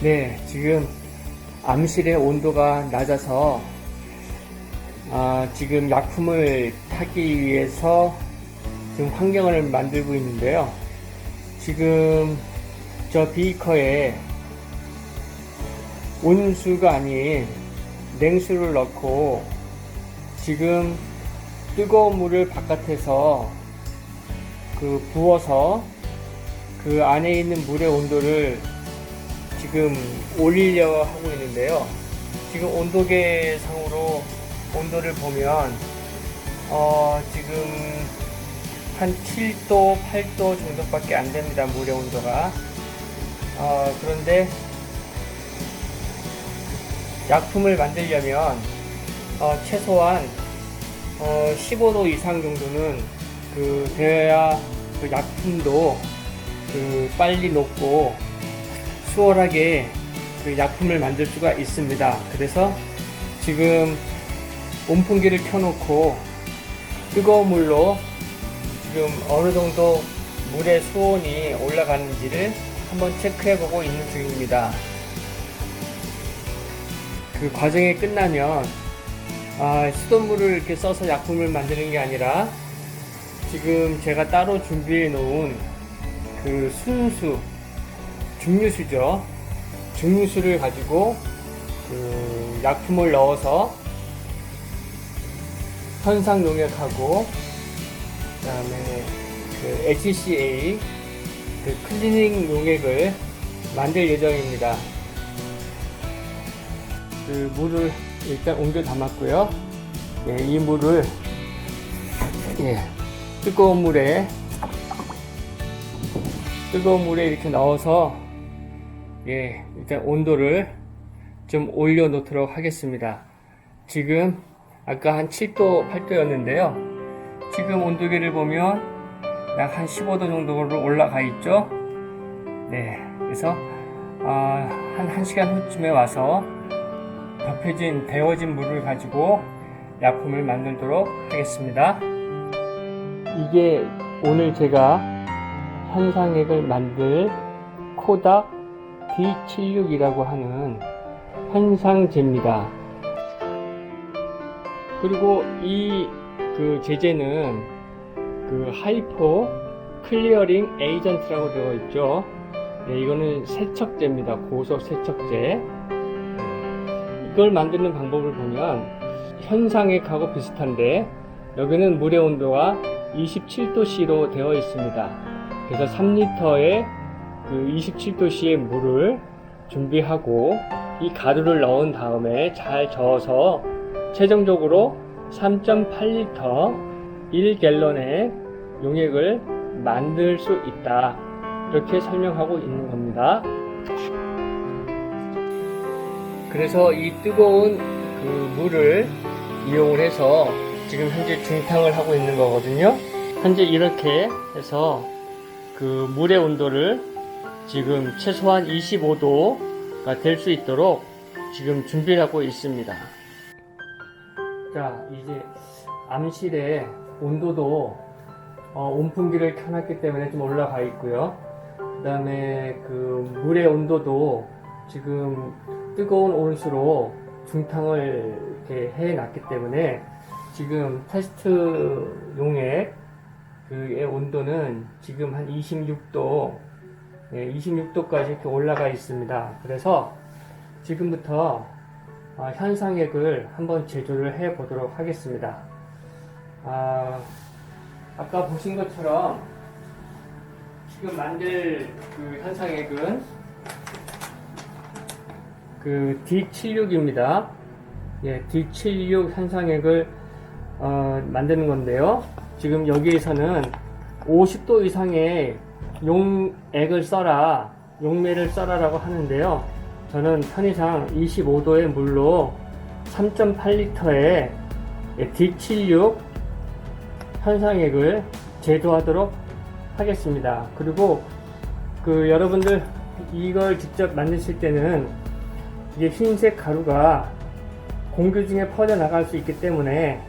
네, 지금 암실의 온도가 낮아서 아, 지금 약품을 타기 위해서 지금 환경을 만들고 있는데요. 지금 저 비커에 온수가 아닌 냉수를 넣고 지금 뜨거운 물을 바깥에서 그 부어서 그 안에 있는 물의 온도를 지금 올리려 하고 있는데요. 지금 온도계 상으로 온도를 보면 어 지금 한 7도, 8도 정도밖에 안 됩니다. 물의 온도가. 어 그런데 약품을 만들려면 어 최소한 어 15도 이상 정도는 그 되어야 그 약품도 그 빨리 녹고 수월하게 그 약품을 만들 수가 있습니다. 그래서 지금 온풍기를 켜놓고 뜨거운 물로 지금 어느 정도 물의 수온이 올라가는지를 한번 체크해 보고 있는 중입니다. 그 과정이 끝나면 아, 수돗물을 이렇게 써서 약품을 만드는 게 아니라 지금 제가 따로 준비해 놓은 그 순수 중류수죠. 중류수를 가지고 그 약품을 넣어서 현상 용액하고 그다음에 그 HCA 그 클리닝 용액을 만들 예정입니다. 그 물을 일단 옮겨 담았고요. 예, 이 물을 예, 뜨거운 물에 뜨거운 물에 이렇게 넣어서 예, 일단 온도를 좀 올려 놓도록 하겠습니다. 지금 아까 한 7도, 8도였는데요. 지금 온도계를 보면 약 한 15도 정도로 올라가 있죠. 네, 그래서 아, 한 1시간 후쯤에 와서 덮여진 데워진 물을 가지고 약품을 만들도록 하겠습니다. 이게 오늘 제가 현상액을 만들 코닥 D76이라고 하는 현상제입니다. 그리고 이 그 제제는 그 하이포 클리어링 에이전트라고 되어 있죠. 네, 이거는 세척제입니다. 고속 세척제. 이걸 만드는 방법을 보면 현상액하고 비슷한데 여기는 물의 온도가 27도씨로 되어 있습니다. 그래서 3리터에 그 27도씨의 물을 준비하고 이 가루를 넣은 다음에 잘 저어서 최종적으로 3.8리터 1갤런의 용액을 만들 수 있다. 이렇게 설명하고 있는 겁니다. 그래서 이 뜨거운 그 물을 이용을 해서 지금 현재 중탕을 하고 있는 거거든요. 현재 이렇게 해서 그 물의 온도를 지금 최소한 25도가 될 수 있도록 지금 준비를 하고 있습니다. 자, 이제 암실에 온도도 어, 온풍기를 켜놨기 때문에 좀 올라가 있고요. 그 다음에 그 물의 온도도 지금 뜨거운 온수로 중탕을 이렇게 해놨기 때문에 지금 테스트 용액 그의 온도는 지금 한 26도, 26도까지 이렇게 올라가 있습니다. 그래서 지금부터 어, 현상액을 한번 제조를 해 보도록 하겠습니다. 아, 아까 보신 것처럼 지금 만들 그 현상액은 그 D76입니다. 예, D76 현상액을 어, 만드는 건데요. 지금 여기에서는 50도 이상의 용액을 써라, 용매를 써라라고 하는데요. 저는 편의상 25도의 물로 3.8리터의 D76 현상액을 제조하도록 하겠습니다. 그리고 그 여러분들 이걸 직접 만드실 때는 이게 흰색 가루가 공기 중에 퍼져나갈 수 있기 때문에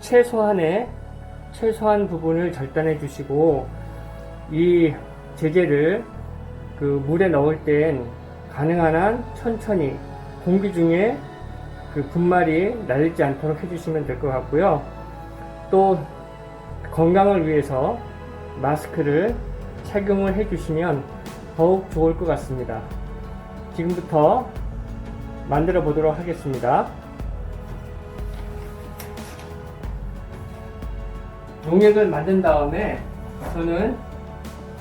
최소한의 최소한 부분을 절단해 주시고 이 제제를 그 물에 넣을 땐 가능한 한 천천히 공기 중에 그 분말이 날리지 않도록 해주시면 될 것 같고요. 또 건강을 위해서 마스크를 착용을 해주시면 더욱 좋을 것 같습니다. 지금부터 만들어 보도록 하겠습니다. 용액을 만든 다음에 저는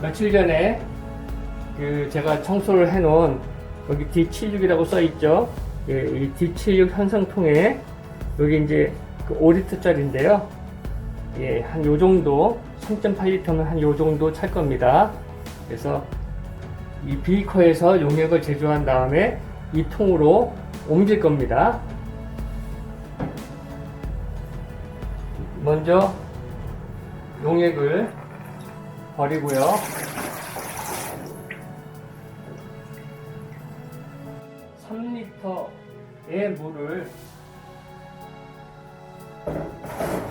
며칠 전에 그 제가 청소를 해놓은 여기 D76이라고 써 있죠. 예, 이 D76 현상통에 여기 이제 그 5리터짜리인데요. 예, 한 요 정도 3.8리터면 한 요 정도 찰 겁니다. 그래서 이 비커에서 용액을 제조한 다음에 이 통으로 옮길 겁니다. 먼저 용액을 버리고요. 삼리터의 물을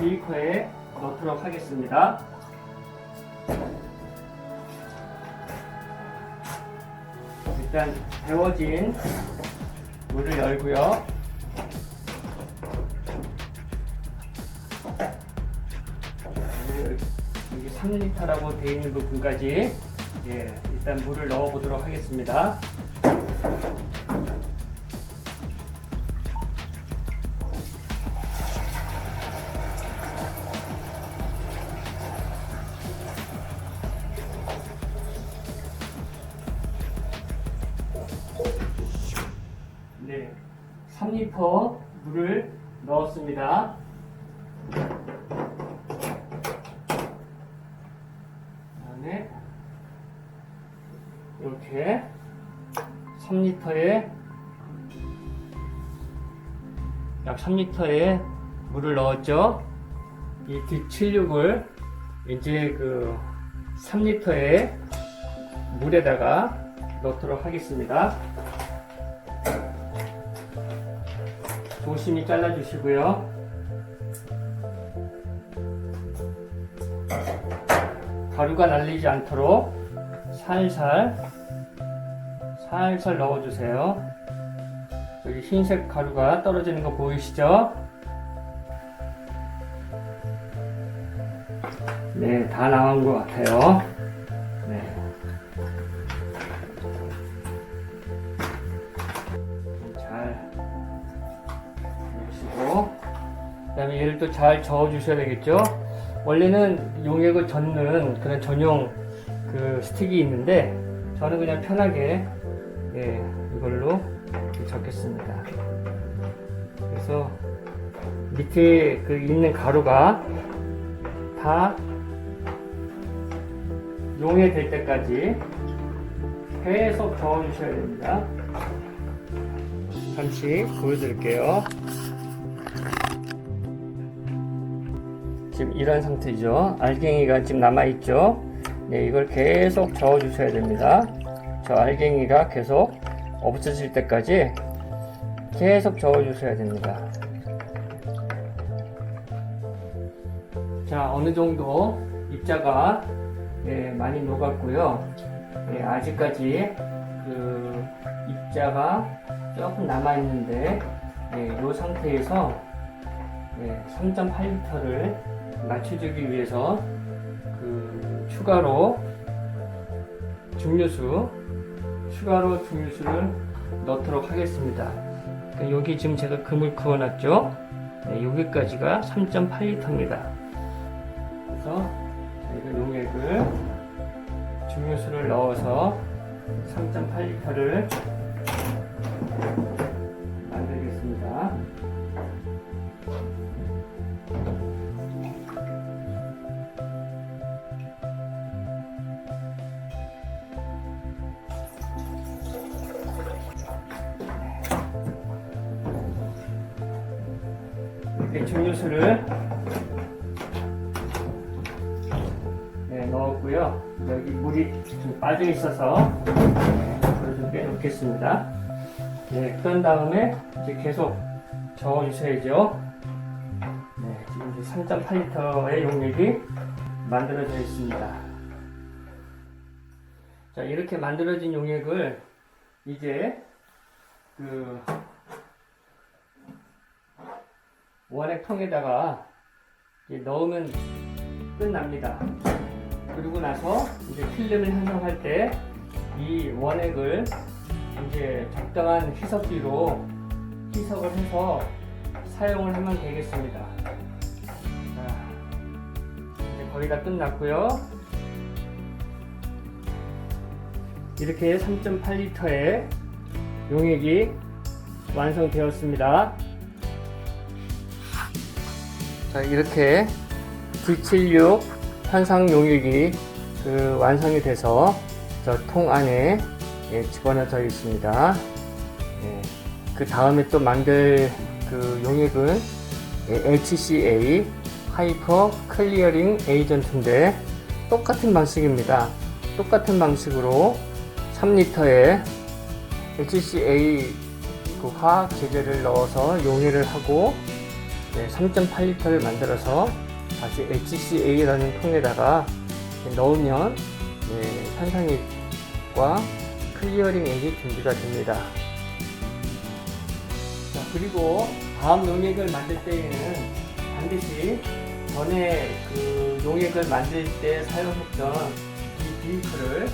비커에 넣도록 하겠습니다. 일단 데워진 물을 열고요. 3리터라고 되어 있는 부분까지 예, 일단 물을 넣어 보도록 하겠습니다. 네, 3리터 물을 넣었습니다. 그다음에 이렇게 3리터에 약 3리터의 물을 넣었죠. 이 D76을 이제 그 3리터의 물에다가 넣도록 하겠습니다. 조심히 잘라주시고요. 가루가 날리지 않도록 살살 살살 넣어주세요. 여기 흰색 가루가 떨어지는 거 보이시죠? 네, 다 나온 것 같아요. 네. 잘 넣으시고, 그 다음에 얘를 또 잘 저어주셔야 되겠죠? 원래는 용액을 젓는 그런 전용 그 스틱이 있는데 저는 그냥 편하게 예, 이걸로 이렇게 적겠습니다. 그래서 밑에 그 있는 가루가 다 용해 될 때까지 계속 저어주셔야 됩니다. 잠시 보여드릴게요. 지금 이런 상태죠. 알갱이가 지금 남아있죠. 네, 이걸 계속 저어주셔야 됩니다. 저 알갱이가 계속 없어질 때까지 계속 저어주셔야 됩니다. 자, 어느 정도 입자가 예, 많이 녹았고요. 예, 아직까지 그 입자가 조금 남아있는데 예, 이 상태에서 예, 3.8리터를 맞춰주기 위해서 그 추가로 중류수 추가로 중류수를 넣도록 하겠습니다. 그러니까 여기 지금 제가 금을 그어놨죠. 네, 여기까지가 3.8리터입니다. 그래서 저희가 용액을 중류수를 넣어서 3.8리터를 이렇게 중류수를 네, 넣었고요. 여기 물이 좀 빠져 있어서 물을 좀 빼놓겠습니다. 네, 그런 다음에 이제 계속 저어주셔야죠. 네, 지금 이제 3.8리터의 용액이 만들어져 있습니다. 자, 이렇게 만들어진 용액을 이제 그 원액 통에다가 넣으면 끝납니다. 그리고 나서 이제 필름을 형성할 때 이 원액을 이제 적당한 희석기로 희석을 해서 사용을 하면 되겠습니다. 자, 이제 거의 다 끝났고요. 이렇게 3.8리터의 용액이 완성되었습니다. 자, 이렇게 D76 현상 용액이 그 완성이 돼서 저 통 안에 예, 집어넣어져 있습니다. 예, 그 다음에 또 만들 그 용액은 예, HCA 하이퍼 클리어링 에이전트인데 똑같은 방식입니다. 똑같은 방식으로 3리터에 HCA 그 화학 제제를 넣어서 용해를 하고 3.8리터를 만들어서 다시 HCA라는 통에다가 넣으면 예, 산상액과 클리어링 액이 준비가 됩니다. 자, 그리고 다음 용액을 만들 때에는 반드시 전에 그 용액을 만들 때 사용했던 이 비커를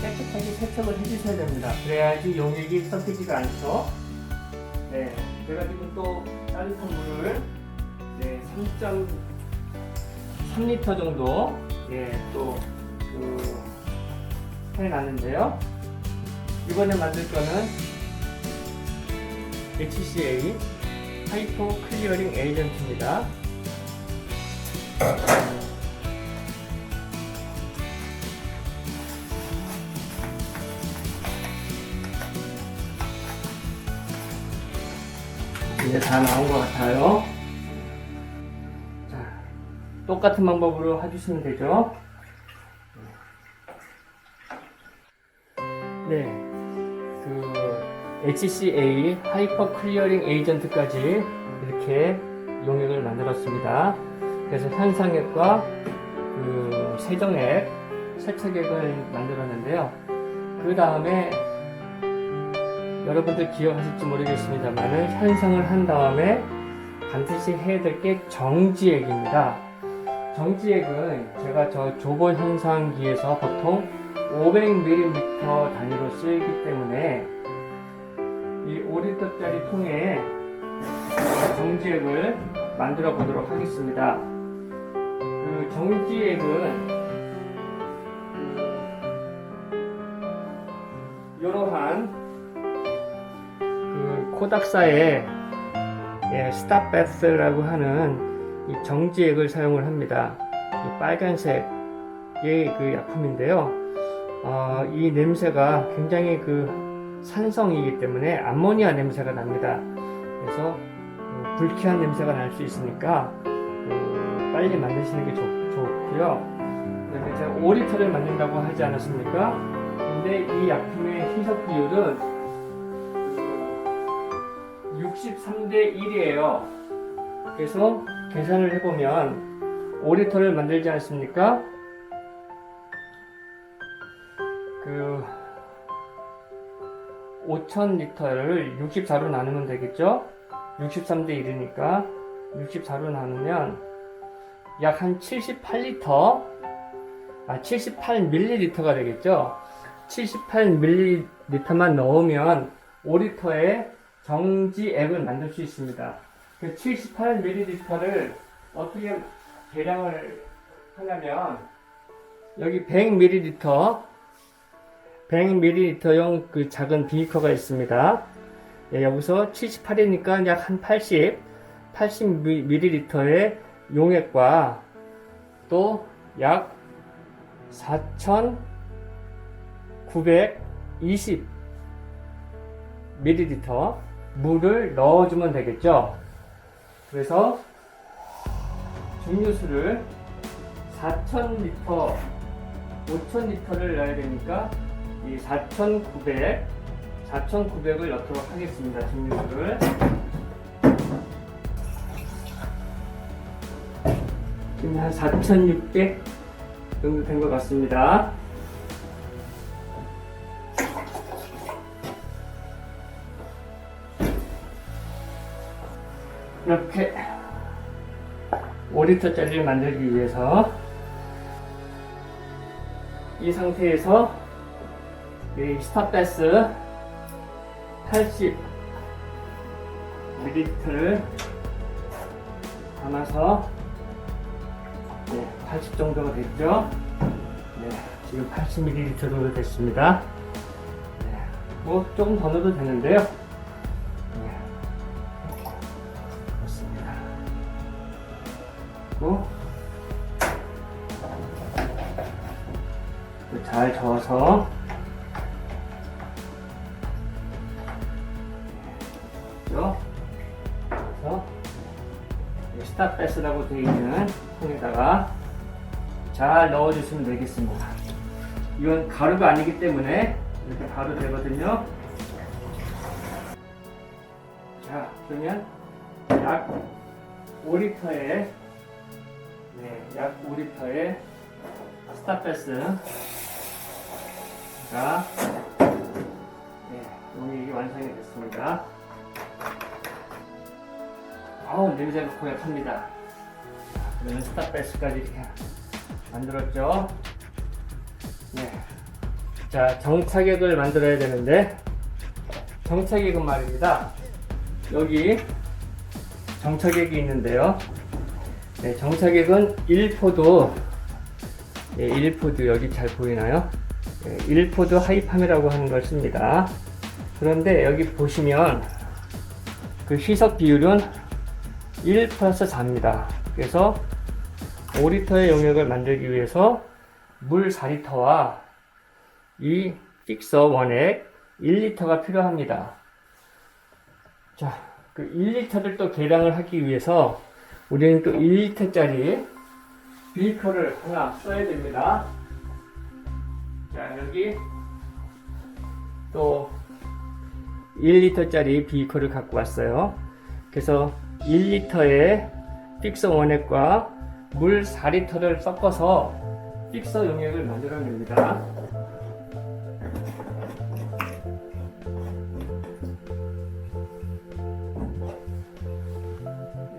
깨끗하게 세척을 해주셔야 됩니다. 그래야지 용액이 섞이지가 않죠. 네, 그래가지고 또 따뜻한 물을 네, 3.3리터 정도 예, 또그 해놨는데요. 이번에 만들 거는 HCA 하이퍼 클리어링 에이전트입니다. 이제 다 나온 것 같아요. 자, 똑같은 방법으로 해주시면 되죠. 네, 그 HCA 하이퍼 클리어링 에이전트까지 이렇게 용액을 만들었습니다. 그래서 현상액과 그 세정액, 세척액을 만들었는데요. 그 다음에 여러분들 기억하실지 모르겠습니다만 현상을 한 다음에 반드시 해야 될 게 정지액입니다. 정지액은 제가 저 조보 현상기에서 보통 500ml 단위로 쓰이기 때문에 이 5리터짜리 통에 정지액을 만들어 보도록 하겠습니다. 그 정지액은 그 이러한 그 코닥사의 예, 스탑베스라고 하는 이 정지액을 사용을 합니다. 이 빨간색의 그 약품인데요. 어, 이 냄새가 굉장히 그 산성이기 때문에 암모니아 냄새가 납니다. 그래서 그 불쾌한 냄새가 날 수 있으니까 그 빨리 만드시는 게 좋, 좋고요. 제가 5리터를 만든다고 하지 않았습니까? 근데 이 약품의 희석 비율은 63대 1이에요. 그래서 계산을 해보면 5리터를 만들지 않습니까? 그 5,000리터를 64로 나누면 되겠죠? 63대 1이니까 64로 나누면 약 한 78리터 아 78ml가 되겠죠? 78ml만 넣으면 5리터에 정지액을 만들 수 있습니다. 그 78ml를 어떻게 계량을 하냐면 여기 100ml 100ml용 그 작은 비커가 있습니다. 예, 여기서 78이니까 약 한 80, 80ml의 용액과 또 약 4,920 ml 물을 넣어주면 되겠죠. 그래서 증류수를 4,000리터, 5,000리터를 넣어야 되니까 이 4,900, 4,900을 넣도록 하겠습니다. 증류수를. 지금 한 4,600 정도 된 것 같습니다. 이렇게 5리터짜리를 만들기 위해서 이 상태에서 이 스탑베스 80ml를 담아서 네, 80 정도가 됐죠? 네, 지금 80ml 정도 됐습니다. 네, 뭐 조금 더 넣어도 되는데요. 잘 넣어주시면 되겠습니다. 이건 가루가 아니기 때문에 이렇게 바로 되거든요. 자, 그러면 약 5리터에 네, 약 5리터의 스탑베스가 네, 용액이 완성이 됐습니다. 아우 냄새가 고약합니다. 자, 그러면 스탑베스까지 이렇게 만들었죠. 네. 자 정차객을 만들어야 되는데 정차객은 말입니다. 여기 정차객이 있는데요. 네, 정차객은 1포도 네, 1포드 여기 잘 보이나요? 네, 1포드 하이팜이라고 하는 걸 씁니다. 그런데 여기 보시면 그 희석 비율은 1 플러스 4입니다. 그래서 5리터의 용액을 만들기 위해서 물 4리터와 이 픽서 원액 1리터가 필요합니다. 자, 그 1리터를 또 계량을 하기 위해서 우리는 또 1리터짜리 비커를 하나 써야 됩니다. 자, 여기 또 1리터짜리 비커를 갖고 왔어요. 그래서 1리터의 픽서 원액과 물 4리터를 섞어서 픽서 용액을 만들어냅니다.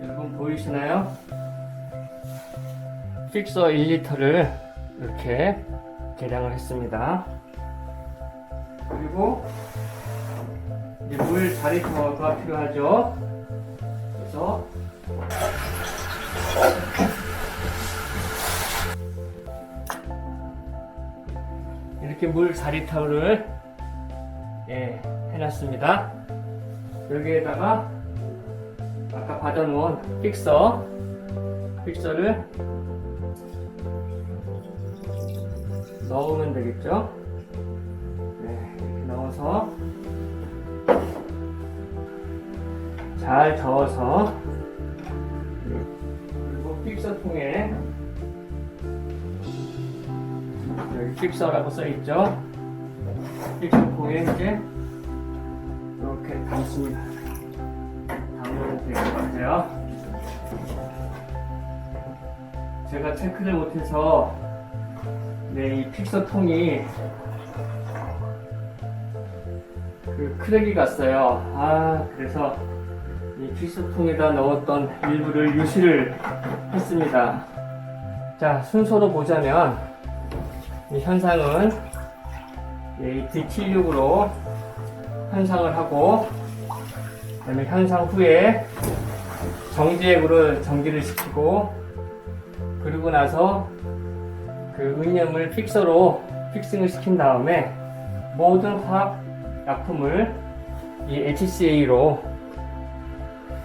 여러분 보이시나요? 픽서 1리터를 이렇게 계량을 했습니다. 그리고 이제 물 4리터가 필요하죠. 그래서 이렇게 물 4리터를 예, 해놨습니다. 여기에다가 아까 받아놓은 픽서 픽서를 넣으면 되겠죠? 네, 이렇게 넣어서 잘 저어서 그리고 픽서 통에 여기 픽서라고 써있죠? 픽서통에 이제 이렇게 담습니다. 담으면 될 것 같아요. 제가 체크를 못해서 네, 이 픽서 통이 그 크랙이 갔어요. 아, 그래서 이 픽서 통에다 넣었던 일부를 유실을 했습니다. 자, 순서로 보자면 이 현상은 이 D76으로 현상을 하고 그다음에 현상 후에 정지액으로 정지를 시키고 그리고 나서 그 의념을 픽서로 픽싱을 시킨 다음에 모든 화학 약품을 이 HCA로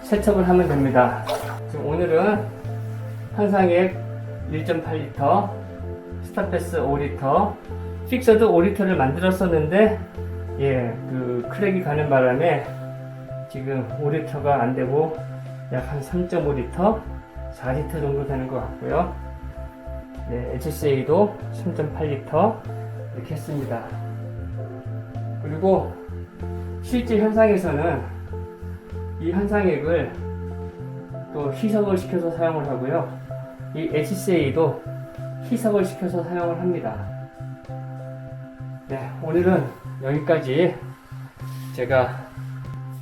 세척을 하면 됩니다. 오늘은 한상액 1.8리터, 스타패스 5리터, 픽서도 5리터를 만들었었는데 예, 그 크랙이 가는 바람에 지금 5리터가 안 되고 약 한 3.5리터, 4리터 정도 되는 것 같고요. 네, HCA도 3.8리터 이렇게 했습니다. 그리고 실제 현상에서는 이 현상액을 또 희석을 시켜서 사용을 하고요. 이 HCA도 희석을 시켜서 사용을 합니다. 네, 오늘은 여기까지 제가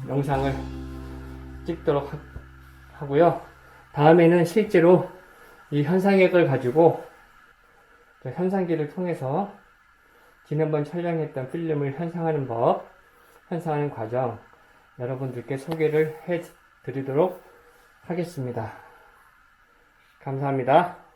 영상을 찍도록 하- 하고요. 다음에는 실제로 이 현상액을 가지고 저 현상기를 통해서 지난번 촬영했던 필름을 현상하는 법, 현상하는 과정 여러분들께 소개를 해 드리도록 하겠습니다. 감사합니다.